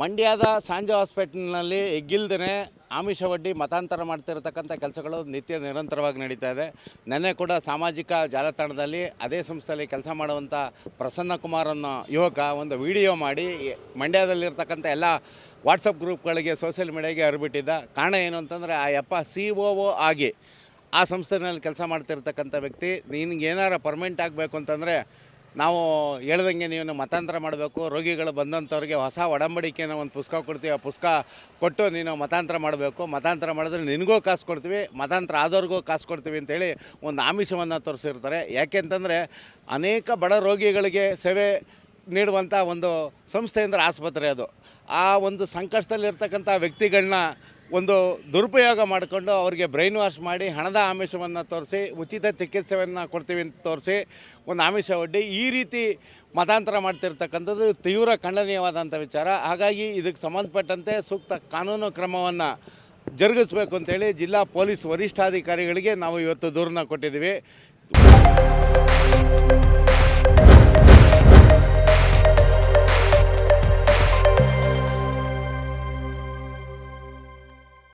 ಮಂಡ್ಯದ ಸಾಂಜೆ ಹಾಸ್ಪಿಟಲ್ನಲ್ಲಿ ಎಗ್ಗಿಲ್ದೇ ಆಮಿಷ ಒಡ್ಡಿ ಮತಾಂತರ ಮಾಡ್ತಿರತಕ್ಕಂಥ ಕೆಲಸಗಳು ನಿತ್ಯ ನಿರಂತರವಾಗಿ ನಡೀತಾ ಇದೆ. ನೆನ್ನೆ ಕೂಡ ಸಾಮಾಜಿಕ ಜಾಲತಾಣದಲ್ಲಿ ಅದೇ ಸಂಸ್ಥೆಯಲ್ಲಿ ಕೆಲಸ ಮಾಡುವಂಥ ಪ್ರಸನ್ನ ಕುಮಾರ್ ಅನ್ನೋ ಯುವಕ ಒಂದು ವಿಡಿಯೋ ಮಾಡಿ ಮಂಡ್ಯದಲ್ಲಿರ್ತಕ್ಕಂಥ ಎಲ್ಲ ವಾಟ್ಸಪ್ ಗ್ರೂಪ್ಗಳಿಗೆ ಸೋಷಿಯಲ್ ಮೀಡಿಯಾಗೆ ಹರಿಬಿಟ್ಟಿದ್ದ. ಕಾರಣ ಏನು ಅಂತಂದರೆ, ಆ ಯಪ್ಪ ಸಿ ಆಗಿ ಆ ಸಂಸ್ಥೆನಲ್ಲಿ ಕೆಲಸ ಮಾಡ್ತಿರ್ತಕ್ಕಂಥ ವ್ಯಕ್ತಿ, ನಿನಗೆ ಏನಾರ ಪರ್ಮನೆಂಟ್ ಆಗಬೇಕು ಅಂತಂದರೆ ನಾವು ಹೇಳ್ದಂಗೆ ನೀವು ಮತಾಂತರ ಮಾಡಬೇಕು, ರೋಗಿಗಳು ಬಂದಂಥವ್ರಿಗೆ ಹೊಸ ಒಡಂಬಡಿಕೆನ ಒಂದು ಪುಸ್ತಕ ಕೊಡ್ತೀವಿ, ಆ ಪುಸ್ತಕ ಕೊಟ್ಟು ನೀನು ಮತಾಂತರ ಮಾಡಬೇಕು. ಮತಾಂತರ ಮಾಡಿದ್ರೆ ನಿನಗೂ ಕಾಸು ಕೊಡ್ತೀವಿ, ಮತಾಂತರ ಆದವ್ರಿಗೂ ಕಾಸು ಕೊಡ್ತೀವಿ ಅಂತೇಳಿ ಒಂದು ಆಮಿಷವನ್ನು ತೋರಿಸಿರ್ತಾರೆ. ಯಾಕೆ ಅಂತಂದರೆ ಅನೇಕ ಬಡ ರೋಗಿಗಳಿಗೆ ಸೇವೆ ನೀಡುವಂಥ ಒಂದು ಸಂಸ್ಥೆ ಅಂದರೆ ಆಸ್ಪತ್ರೆ ಅದು. ಆ ಒಂದು ಸಂಕಷ್ಟದಲ್ಲಿರ್ತಕ್ಕಂಥ ವ್ಯಕ್ತಿಗಳನ್ನ ಒಂದು ದುರುಪಯೋಗ ಮಾಡಿಕೊಂಡು ಅವರಿಗೆ ಬ್ರೈನ್ ವಾಶ್ ಮಾಡಿ ಹಣದ ಆಮಿಷವನ್ನು ತೋರಿಸಿ, ಉಚಿತ ಚಿಕಿತ್ಸೆಯನ್ನು ಕೊಡ್ತೀವಿ ಅಂತ ತೋರಿಸಿ ಒಂದು ಆಮಿಷ ಒಡ್ಡಿ ಈ ರೀತಿ ಮತಾಂತರ ಮಾಡ್ತಿರ್ತಕ್ಕಂಥದ್ದು ತೀವ್ರ ಖಂಡನೀಯವಾದಂಥ ವಿಚಾರ. ಹಾಗಾಗಿ ಇದಕ್ಕೆ ಸಂಬಂಧಪಟ್ಟಂತೆ ಸೂಕ್ತ ಕಾನೂನು ಕ್ರಮವನ್ನು ಜರುಗಿಸ್ಬೇಕು ಅಂತೇಳಿ ಜಿಲ್ಲಾ ಪೊಲೀಸ್ ವರಿಷ್ಠಾಧಿಕಾರಿಗಳಿಗೆ ನಾವು ಇವತ್ತು ದೂರನ್ನ ಕೊಟ್ಟಿದ್ದೀವಿ.